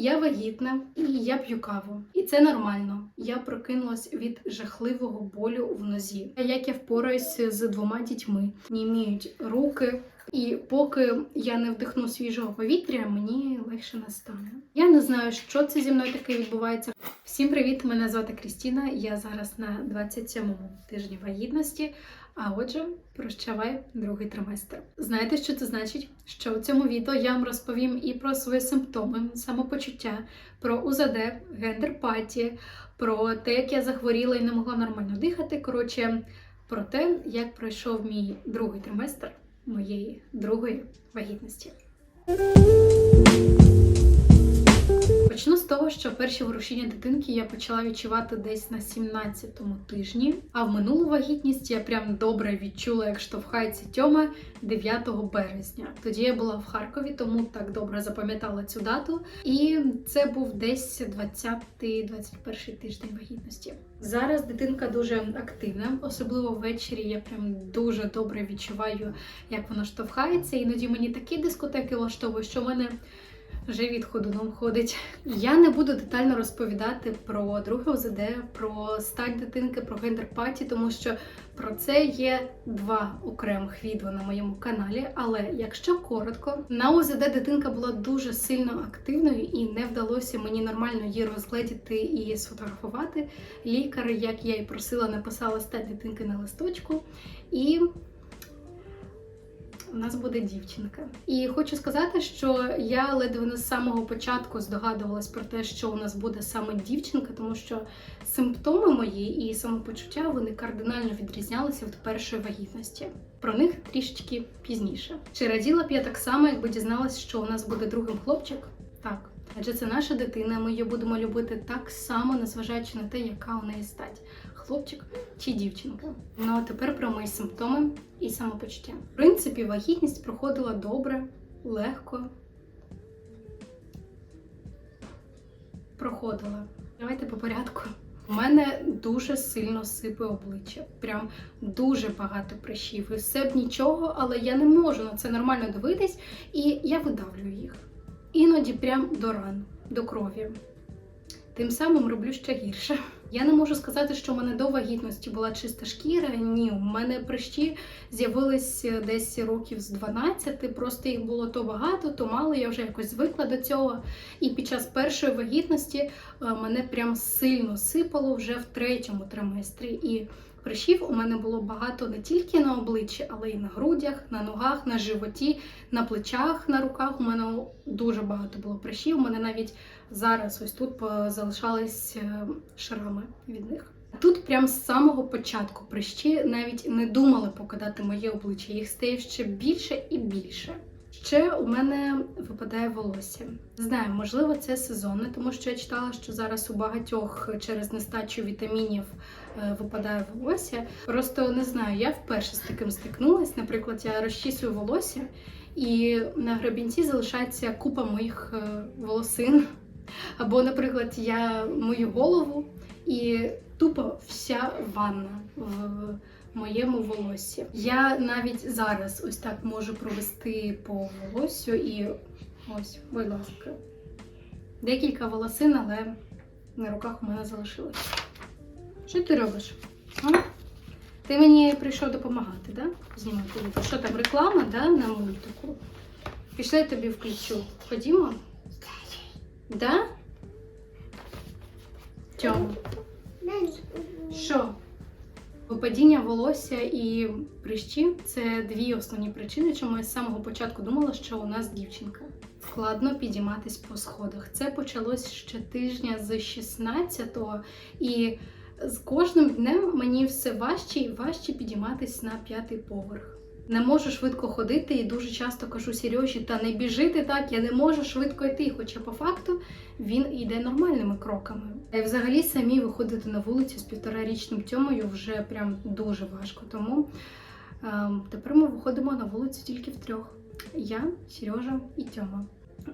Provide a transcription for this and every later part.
Я вагітна і я п'ю каву. І це нормально. Я прокинулась від жахливого болю в нозі. А як я впораюсь з двома дітьми, німіють руки. І поки я не вдихну свіжого повітря, мені легше не стане. Я не знаю, що це зі мною таке відбувається. Всім привіт! Мене звати Крістіна. Я зараз на 27-му тижні вагітності. А отже, прощавай другий триместр. Знаєте, що це значить? Що у цьому відео я вам розповім і про свої симптоми, самопочуття, про УЗД, гендер-паті, про те, як я захворіла і не могла нормально дихати. Коротше, про те, як пройшов мій другий триместр моєї другої вагітності. Почну з того, що перші ворушіння дитинки я почала відчувати десь на 17-му тижні, а в минулу вагітність я прям добре відчула, як штовхається Тьома 9 березня. Тоді я була в Харкові, тому так добре запам'ятала цю дату. І це був десь 20-21 тиждень вагітності. Зараз дитинка дуже активна, особливо ввечері. Я прям дуже добре відчуваю, як вона штовхається. Іноді мені такі дискотеки влаштовують, що в мене живіт ходуном ходить. Я не буду детально розповідати про друге ОЗД, про стать дитинки, про гендер-паті, тому що про це є два окремих відео на моєму каналі. Але якщо коротко, на ОЗД дитинка була дуже сильно активною і не вдалося мені нормально її розгледіти і сфотографувати. Лікар, як я і просила, написала стать дитинки на листочку. І у нас буде дівчинка. І хочу сказати, що я ледве не з самого початку здогадувалась про те, що у нас буде саме дівчинка, тому що симптоми мої і самопочуття вони кардинально відрізнялися від першої вагітності. Про них трішечки пізніше. Чи раділа б я так само, якби дізналась, що у нас буде другим хлопчик? Так. Адже це наша дитина, ми її будемо любити так само, незважаючи на те, яка у неї стать хлопчик чи дівчинка. Ну а тепер про мої симптоми і самопочуття. В принципі, вагітність проходила добре, легко. Проходила. Давайте по порядку. У мене дуже сильно сипе обличчя, прям дуже багато прищів. І все б нічого, але я не можу на це нормально дивитись, і я видавлюю їх. Іноді прям до ран, до крові. Тим самим роблю ще гірше. Я не можу сказати, що в мене до вагітності була чиста шкіра. Ні, у мене прищі з'явились десь років з 12, просто їх було то багато, то мало. Я вже якось звикла до цього. І під час першої вагітності е, мене прям сильно сипало вже в третьому триместрі. І прищів у мене було багато не тільки на обличчі, але й на грудях, на ногах, на животі, на плечах, на руках. У мене дуже багато було прищів. У мене навіть зараз ось тут залишались е, шрами від них. Тут прям з самого початку прищі навіть не думали покидати моє обличчя, їх стає ще більше і більше. Ще у мене випадає волосся. Знаю, можливо, це сезонне, тому що я читала, що зараз у багатьох через нестачу вітамінів е, випадає волосся. Просто не знаю, я вперше з таким стикнулася. Наприклад, я розчісую волосся, і на гребінці залишається купа моїх е, волосин. Або, наприклад, я мою голову і тупо вся ванна в моєму волоссі. Я навіть зараз ось так можу провести по волоссю і ось, будь ласка, декілька волосин, але на руках у мене залишилось. Що ти робиш? А? Ти мені прийшов допомагати, да? Знімати відео. Що там, реклама, да, на мультику? Пішли я тобі включу. Ходімо? Да? Тьому. Що? Випадіння волосся і прищі це дві основні причини, чому я з самого початку думала, що у нас дівчинка. Складно підійматись по сходах. Це почалось ще тижня з 16-го, і з кожним днем мені все важче і важче підійматись на п'ятий поверх. Не можу швидко ходити і дуже часто кажу Сережі, та не біжити так, я не можу швидко йти. Хоча по факту він йде нормальними кроками. І взагалі самі виходити на вулицю з півторарічним тьомою вже прям дуже важко. Тому е, тепер ми виходимо на вулицю тільки втрьох. Я, Сережа і Тьома.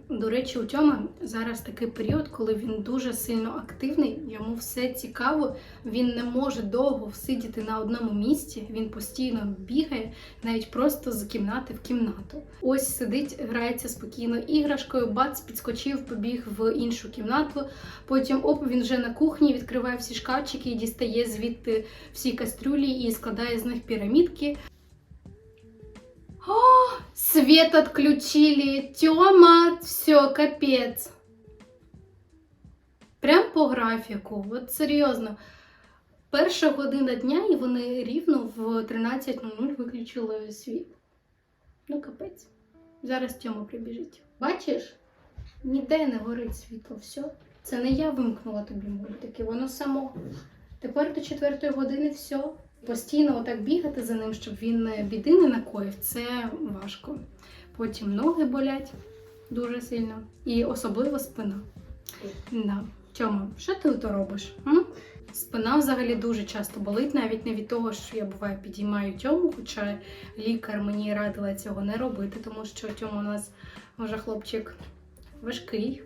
До речі, у Тьоми зараз такий період, коли він дуже сильно активний, йому все цікаво, він не може довго всидіти на одному місці, він постійно бігає, навіть просто з кімнати в кімнату. Ось сидить, грається спокійно іграшкою, бац, підскочив, побіг в іншу кімнату. Потім оп, він вже на кухні відкриває всі шкафчики і дістає звідти всі кастрюлі і складає з них пірамідки. О, свет отключили. Тёма, все, капец. Прям по графіку. От серйозно. Перша година дня, і вони рівно в 13.00 виключили світ. Ну, капець. Зараз Тьома прибіжить. Бачиш? Ніде не горить світло, все. Це не я вимкнула тобі мультики, воно само. Тепер до четвертої години все. Постійно отак бігати за ним, щоб він біди не накоїв, це важко. Потім ноги болять дуже сильно. І особливо спина. Да. Тьома, що ти то робиш? М? Спина взагалі дуже часто болить, навіть не від того, що я буває підіймаю тьому, хоча лікар мені радила цього не робити, тому що тьома у нас вже хлопчик важкий.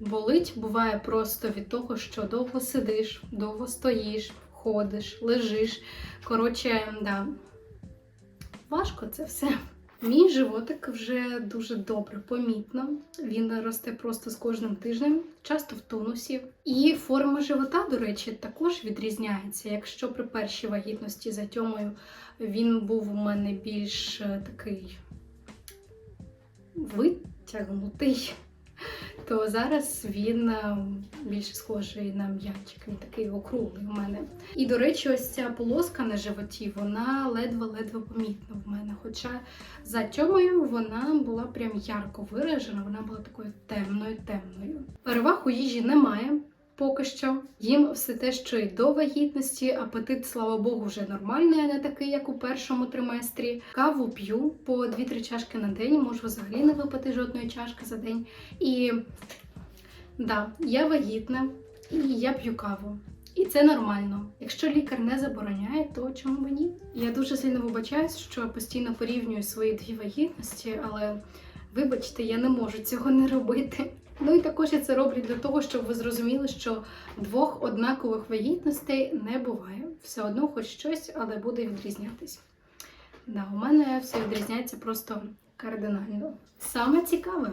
Болить буває просто від того, що довго сидиш, довго стоїш, ходиш, лежиш. Коротше, да. Важко це все. Мій животик вже дуже добре, помітно. Він росте просто з кожним тижнем, часто в тонусі. І форма живота, до речі, також відрізняється. Якщо при першій вагітності за тьомою він був у мене більш е, такий витягнутий, то зараз він е, більше схожий на м'ячик, він такий округлий у мене. І, до речі, ось ця полоска на животі, вона ледве-ледве помітна в мене. Хоча за тьомою вона була прям ярко виражена, вона була такою темною темною. Переваг у їжі немає. Поки що їм все те, що й до вагітності, апетит, слава Богу, вже нормальний, а не такий, як у першому триместрі. Каву п'ю по 2-3 чашки на день, можу взагалі не випити жодної чашки за день. І да, я вагітна і я п'ю каву. І це нормально. Якщо лікар не забороняє, то чому б ні? Я дуже сильно вибачаюсь, що постійно порівнюю свої дві вагітності, але вибачте, я не можу цього не робити. Ну і також я це роблю для того, щоб ви зрозуміли, що двох однакових вагітностей не буває. Все одно хоч щось, але буде відрізнятись. Да, у мене все відрізняється просто кардинально. Саме цікаве.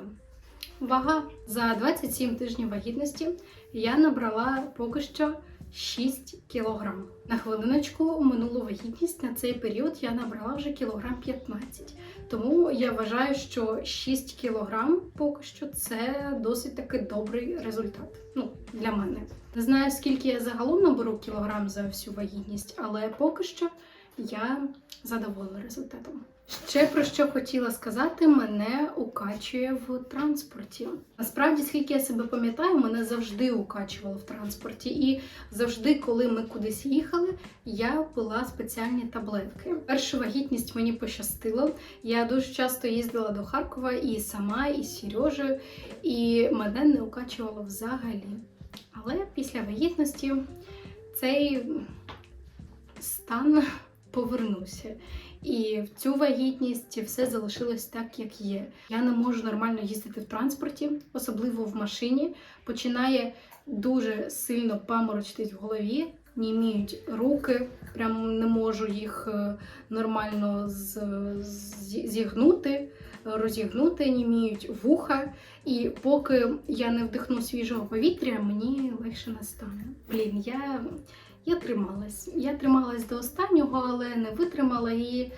Вага за 27 тижнів вагітності я набрала поки що 6 кілограм. На хвилиночку минулу вагітність на цей період я набрала вже кілограм 15. Тому я вважаю, що 6 кілограм поки що це досить таки добрий результат. Ну, для мене. Не знаю, скільки я загалом наберу кілограм за всю вагітність, але поки що я задоволена результатом. Ще про що хотіла сказати, мене укачує в транспорті. Насправді, скільки я себе пам'ятаю, мене завжди укачувало в транспорті, і завжди, коли ми кудись їхали, я пила спеціальні таблетки. Першу вагітність мені пощастило. Я дуже часто їздила до Харкова і сама, і Сережею, і мене не укачувало взагалі. Але після вагітності цей стан повернувся. І в цю вагітність все залишилось так, як є. Я не можу нормально їздити в транспорті, особливо в машині. Починає дуже сильно паморочитись в голові, німіють руки, прям не можу їх е, нормально зігнути, розігнути, німіють вуха. І поки я не вдихну свіжого повітря, мені легше не стане. Блін, я я трималась. Я трималась до останнього, але не витримала і,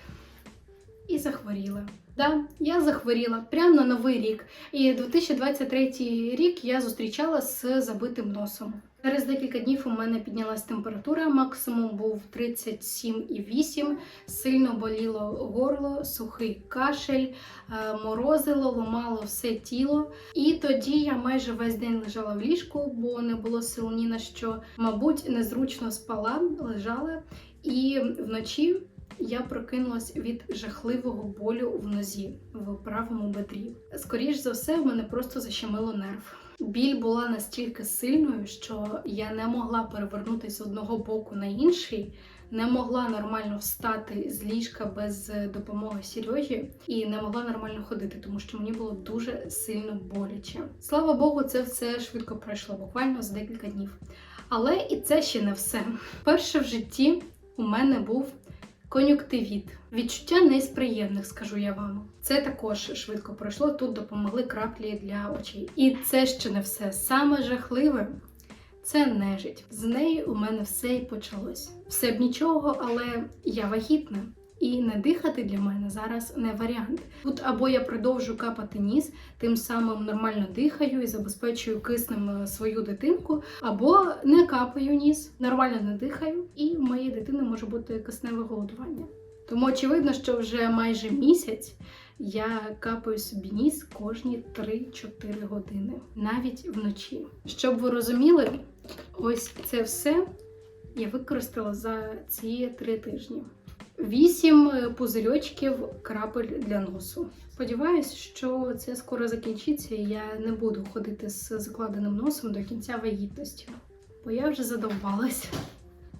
і захворіла. Да, я захворіла прямо на новий рік. І 2023 рік я зустрічала з забитим носом. Через декілька днів у мене піднялась температура, максимум був 37,8, сильно боліло горло, сухий кашель, е, морозило, ломало все тіло. І тоді я майже весь день лежала в ліжку, бо не було сил ні на що. Мабуть, незручно спала, лежала. І вночі я прокинулась від жахливого болю в нозі в правому бедрі. Скоріш за все, в мене просто защемило нерв. Біль була настільки сильною, що я не могла перевернутися з одного боку на інший не могла нормально встати з ліжка без е, допомоги Сережі і не могла нормально ходити, тому що мені було дуже сильно боляче. Слава Богу, це все швидко пройшло, буквально за декілька днів. Але і це ще не все. Перше в житті у мене був кон'юктивіт. Відчуття не з приємних, скажу я вам. Це також швидко пройшло. Тут допомогли краплі для очей. І це ще не все. Саме жахливе це нежить. З неї у мене все і почалось. Все б нічого, але я вагітна. І не дихати для мене зараз не варіант. Тут або я продовжу капати ніс, тим самим нормально дихаю і забезпечую киснем е, свою дитинку, або не капаю ніс, нормально не дихаю, і в моєї дитини може бути кисневе голодування. Тому очевидно, що вже майже місяць я капаю собі ніс кожні 3-4 години, навіть вночі. Щоб ви розуміли, ось це все я використала за ці три тижні. Вісім е, пузирьочків крапель для носу. Сподіваюсь, що це скоро закінчиться, і я не буду ходити з закладеним носом до кінця вагітності. Бо я вже задовбалась.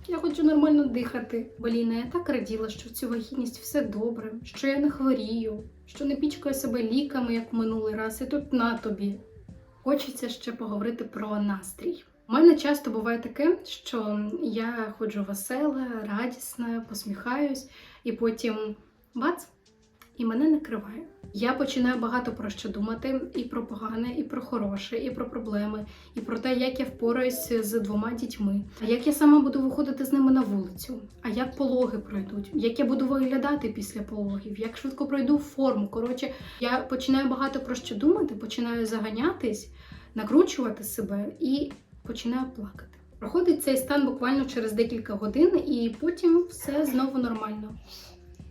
Я хочу нормально дихати. Боліна, я так раділа, що в цю вагітність все добре, що я не хворію, що не пічкаю себе ліками, як в минулий раз, і тут на тобі. Хочеться ще поговорити про настрій. У мене часто буває таке, що я ходжу весела, радісна, посміхаюсь, і потім бац, і мене накриває. Я починаю багато про що думати: і про погане, і про хороше, і про проблеми, і про те, як я впораюсь з двома дітьми, а як я сама буду виходити з ними на вулицю, а як пологи пройдуть, як я буду виглядати після пологів, як швидко пройду форму. Коротше, я починаю багато про що думати, починаю заганятись, накручувати себе і починаю плакати. Проходить цей стан буквально через декілька годин, і потім все знову нормально.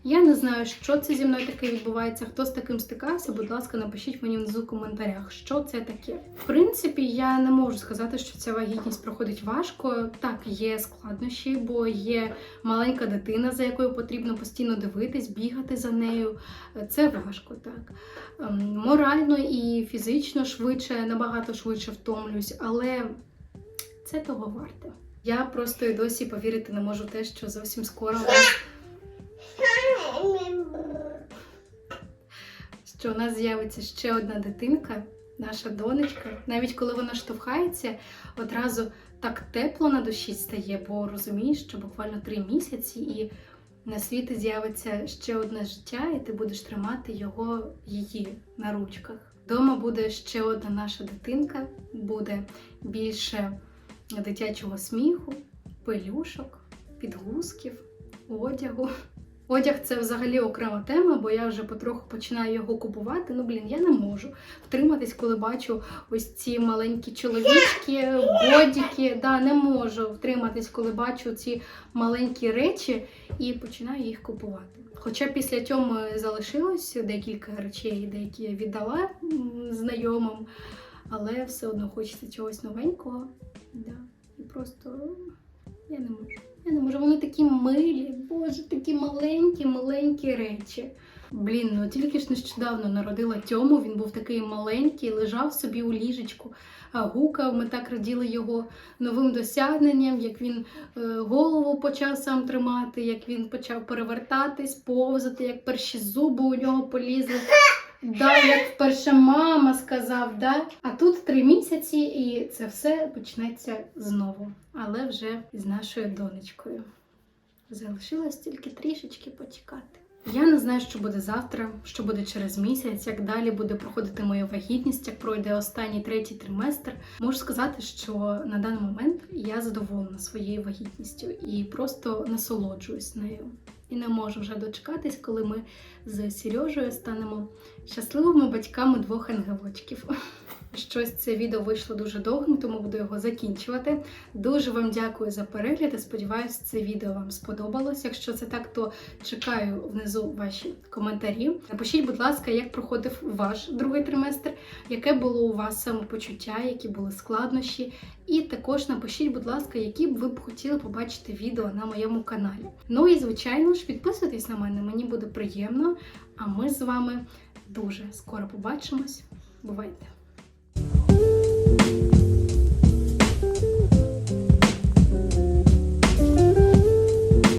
Я не знаю, що це зі мною таке відбувається. Хто з таким стикався, будь ласка, напишіть мені внизу в коментарях, що це таке. В принципі, я не можу сказати, що ця вагітність проходить важко. Так, є складнощі, бо є маленька дитина, за якою потрібно постійно дивитись, бігати за нею. Це важко, так. Ем, Морально і фізично швидше, набагато швидше втомлююсь, але це того варте. Я просто і досі повірити не можу те, що зовсім скоро що у нас з'явиться ще одна дитинка, наша донечка. Навіть коли вона штовхається, одразу так тепло на душі стає, бо розумієш, що буквально три місяці і на світі з'явиться ще одне життя, і ти будеш тримати його її на ручках. Дома буде ще одна наша дитинка, буде більше дитячого сміху, пелюшок, підгузків, одягу. Одяг це взагалі окрема тема, бо я вже потроху починаю його купувати. Ну, блін, я не можу втриматись, коли бачу ось ці маленькі чоловічки, бодіки. Да, не можу втриматись, коли бачу ці маленькі речі і починаю їх купувати. Хоча після тьоми залишилось декілька речей, деякі я віддала знайомим, але все одно хочеться чогось новенького. Да. І просто я не можу. Я не можу, вони такі милі, боже, такі маленькі, маленькі речі. Блін, ну тільки ж нещодавно народила Тьому, він був такий маленький, лежав собі у ліжечку, гукав. Ми так раділи його новим досягненням, як він е, голову почав сам тримати, як він почав перевертатись, повзати, як перші зуби у нього полізли. Да, як вперше мама сказав, да? а тут три місяці, і це все почнеться знову, але вже з нашою донечкою. Залишилось тільки трішечки почекати. Я не знаю, що буде завтра, що буде через місяць, як далі буде проходити моя вагітність, як пройде останній третій триместр. Можу сказати, що на даний момент я задоволена своєю вагітністю і просто насолоджуюсь нею. І не можу вже дочекатись, коли ми з Сережею станемо щасливими батьками двох ангелочків. Щось це відео вийшло дуже довгим, тому буду його закінчувати. Дуже вам дякую за перегляд. і Сподіваюсь, це відео вам сподобалось. Якщо це так, то чекаю внизу ваші коментарі. Напишіть, будь ласка, як проходив ваш другий триместр, яке було у вас самопочуття, які були складнощі. І також напишіть, будь ласка, які б ви б хотіли побачити відео на моєму каналі. Ну і звичайно ж, підписуйтесь на мене, мені буде приємно. А ми з вами дуже скоро побачимось. Бувайте!